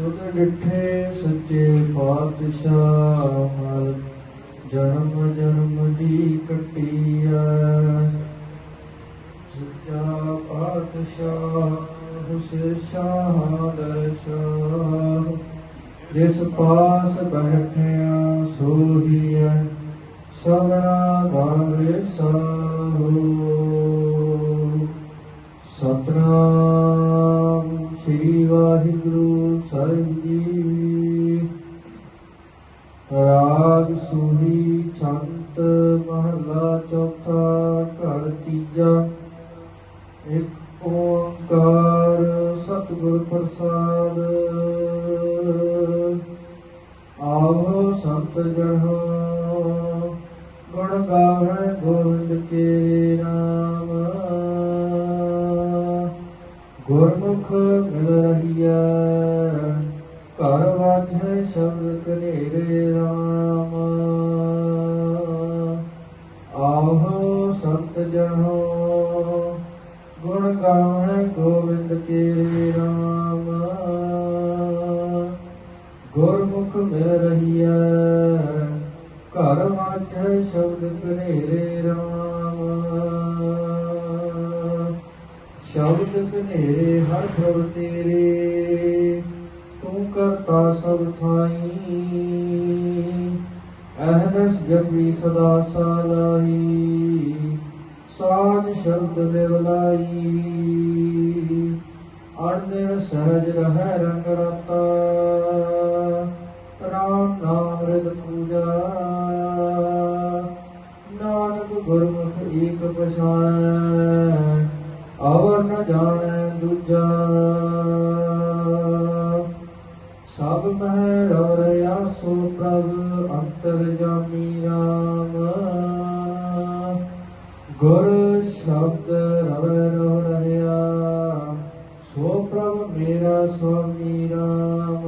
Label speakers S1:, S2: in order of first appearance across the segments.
S1: ਸੁਧ ਡਿਠੇ ਸੱਚੇ ਪਾਤਸ਼ਾਹ ਮਲ ਜਨਮ ਜਨਮ ਦੀ ਕਟਿਆ ਸੱਚਾ ਪਾਤਸ਼ਾਹ ਹੁਸੇ ਸ਼ਾਹ। ਦਰਸ਼ਾਹ ਜਿਸ ਪਾਸ ਬੈਠਿਆ ਸੋਹੀਐ ਸਵਣਾ ਗਾਵੇ ਸਾਹੋ। ਸਤਨਾਮ ਸ੍ਰੀ ਵਾਹਿਗੁਰੂ ਸਤਿਗੁਰ ਪ੍ਰਸਾਦ ਆਵੋ ਸੰਤ ਜਨੋ ਗੁਣ ਗਾਵੇ ਗੋਵਿੰਦ ਕੇ ਨਾਮ ਗੁਰਮੁਖ ਮਿਲ ਰਹੀਐ, ਘਰ ਵਾਝੈ ਸ਼ਬਦ ਕਨੇਰੇ ਰਾਮ। ਆਹੋ ਸੰਤ ਜਨੋ ਗੁਣ ਗਾਵੇ ਗੋਵਿੰਦ ਕੇ ਰਾਮ। ਗੁਰਮੁਖ ਰਹੀਐ। ਘਰ ਵਾਝੈ ਸ਼ਬਦ ਕਨੇਰੇ ਰਾਮ। ਸ਼ਬਦ ਕਨੇਰੇ ਹਰ ਪ੍ਰਭ ਤੇਰੇ। ਤੂੰ ਕਰਤਾ ਸਭ ਥਾਈ। ਅਹਨਸ ਜਪੀ ਸਦਾ ਸਾਲਾਈ ਸਾਜ ਸ਼ਬਦ ਲਿਵਲਾਈ। ਅਰਧ ਸਹਜ ਰਹਿ ਦੂਜਾ ਸਭ ਮਹਿ ਰਵ ਰਿਆ ਸੋ ਪ੍ਰਭ ਅੰਤਰ ਜਾਮੀ ਰਾਮ। ਗੁਰ ਸ਼ਬਦ ਰਵ ਰਵ ਰਹਿਆ, ਸੋ ਪ੍ਰਭ ਮੇਰਾ ਸੁਆਮੀ ਰਾਮ।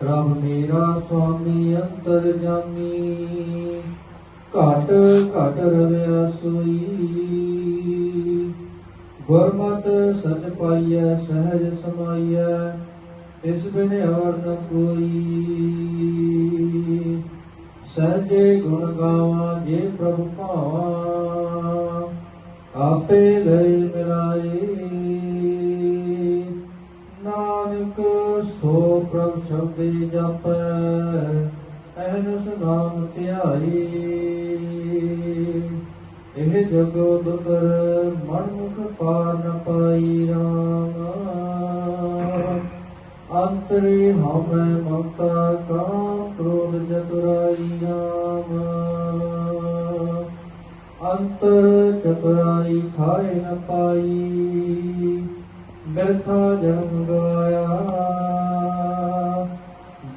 S1: ਪ੍ਰਭ ਮੇਰਾ ਸੁਆਮੀ ਅੰਤਰ ਜਾਮੀ, ਘਟ ਘਟ ਰਵਿਆ ਸੋਈ। ਗੁਰਮਤ ਸਚ ਪਾਈਐ, ਸਹਿਜ ਸਮਾਈਐ, ਤਿਸ ਬਿਨ ਹੋਰ ਨ ਕੋਈ। ਸਹਜੇ ਗੁਣ ਗਾਵਾਂ ਜੇ ਪ੍ਰਭ ਭਾਵਾਂ, ਆਪੇ ਲਈ ਮਿਲਾਈ ਨਾਨਕ ਸੋ ਪ੍ਰਭ ਸ਼ਬਦੇ ਜਪੈ ਅਹਨਸ ਨਾਮ ਧਿਆਈ ਇਹ ਜਗੋ ਦੁਕਰ ਮਨ ਮੁਖ ਪਾਰ ਨ ਪਾਈ ਰਾਮ। ਅੰਤਰੇ ਹਮੈ ਮਮਤਾ ਕਾਮ ਕ੍ਰੋਧ ਚਤੁਰਾਈ ਰਾਮ ਅੰਤਰ ਚਤੁਰਾਈ ਥਾਏ ਨ ਪਾਈ, ਬਿਰਥਾ ਜਨਮ ਗਵਾਇਆ।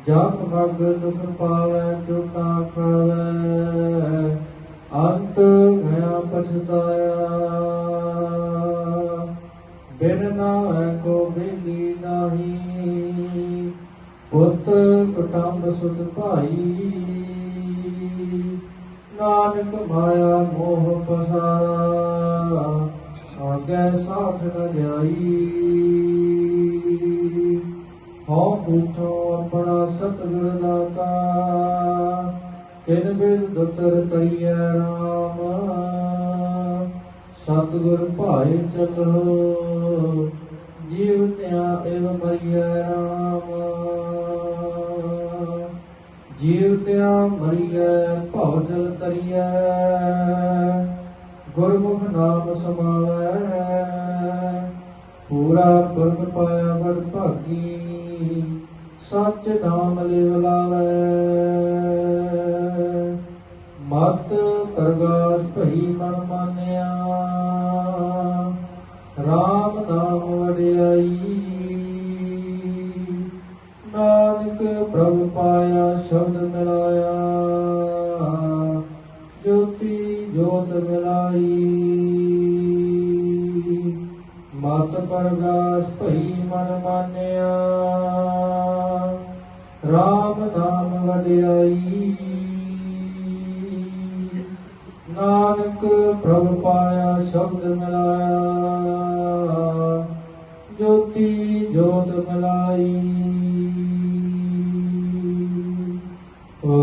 S1: ਜਪ ਮਗ ਦੁਖ ਪਾਵੈ ਚੁਕਾ ਖਾਵੈ। ਅੰਤ ਗਿਆ ਪਛਤਾਇਆ। ਬਿਨ ਨਾਮੈ ਕੋ ਬੇਲੀ ਨਾਹੀ। ਪੁੱਤ ਕੁਟੰਬ ਸੁਤ ਭਾਈ। ਨਾਨਕ ਮਾਇਆ ਮੋਹ ਪਸਾਰਾ। ਆਗੇ ਸਾਥ ਨ ਜਾਈ ਹਉ ਪੁੱਛੋ ਆਪਣਾ ਸਤਿਗੁਰ ਦਾਤਾ। ਕਿਨ ਬਿਦ ਦੁਤਰ ਤਈਐ ਰਾਮ। ਸਤਿਗੁਰ ਭਾਏ ਚਲੋ ਜੀਵ ਤਿਆ ਇਵ ਮਰੀਐ ਰਾਮ। ਜੀਵ ਤਿਆ ਮਰੀਐ, ਭਉ ਜਲ ਤਰੀਐ ਗੁਰਮੁਖ ਨਾਮ ਸਮਾਵੈ। ਪੂਰਾ ਪੁਰਖ ਪਾਇਆ ਬੜ ਭਾਗੀ, ਸੱਚ ਨਾਮ ਲਿਵ ਲਾਵੈ। ਮਤ ਪ੍ਰਗਾਸ ਭਈ ਮਨ ਮਾਨਿਆ ਪ੍ਰਭ ਪਾਇਆ ਸ਼ਬਦ ਮਿਲਾਇਆ। ਜੋਤੀ ਜੋਤ ਮਿਲਾਈ। ਮਤ ਪ੍ਰਗਾਸ ਭਈ ਮਨ ਮਾਨਿਆ। RAM ਨਾਮ ਵਡਿਆਈ। ਨਾਨਕ ਪ੍ਰਭ ਪਾਇਆ ਸ਼ਬਦ ਮਿਲਾਇਆ।